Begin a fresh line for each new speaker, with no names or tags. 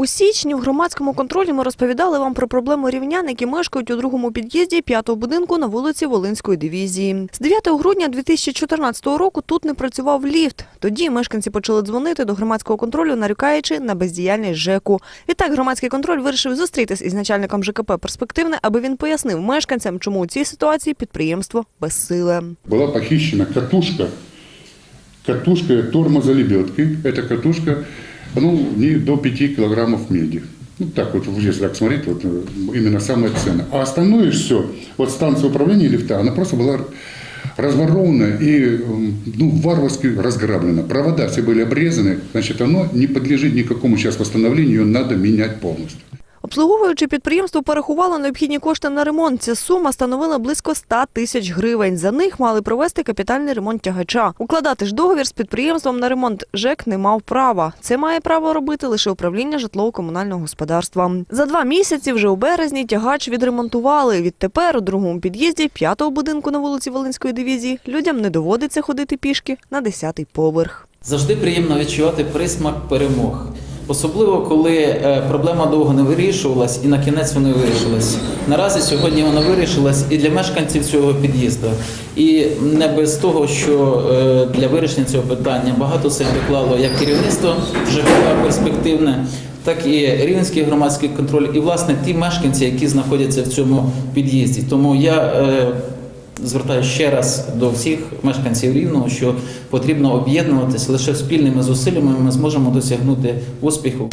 У січні в громадському контролі ми розповідали вам про проблему рівнян, які мешкають у другому під'їзді п'ятого будинку на вулиці Волинської дивізії. З 9 грудня 2014 року тут не працював ліфт. Тоді мешканці почали дзвонити до громадського контролю, нарікаючи на бездіяльність ЖЕКу. Відтак громадський контроль вирішив зустрітись із начальником ЖКП «Перспективне», аби він пояснив мешканцям, чому у цій ситуації підприємство безсиле.
была похищена катушка, катушка тормоза лебедки. Эта катушка, ну, не до 5 килограммов меди. Ну, так вот, если так смотреть, вот э, именно самое ценное. А остальное все, вот станция управления лифта, она просто была разворована и м, ну, варварски разграблена. Провода все были обрезаны, значит, оно не подлежит никакому сейчас восстановлению, ее надо менять полностью.
Обслуговуючи підприємство порахувало необхідні кошти на ремонт. Ця сума становила близько 100 тисяч гривень. За них мали провести капітальний ремонт тягача. Укладати ж договір з підприємством на ремонт ЖЕК не мав права. Це має право робити лише управління житлово-комунального господарства. За два місяці, вже у березні, тягач відремонтували. Відтепер у другому під'їзді п'ятого будинку на вулиці Волинської дивізії людям не доводиться ходити пішки на 10-й поверх.
Завжди приємно відчувати присмак перемог. Особливо, коли е, проблема довго не вирішувалась і на кінець вона вирішилась. Наразі сьогодні вона вирішилась і для мешканців цього під'їзду. І не без того, що е, для вирішення цього питання багато сил доклало як керівництво ЖКП перспективне, так і Рівненський громадський контроль, і власне ті мешканці, які знаходяться в цьому під'їзді. Тому я звертаю ще раз до всіх мешканців Рівного, що потрібно об'єднуватися лише спільними зусиллями ми зможемо досягнути успіху.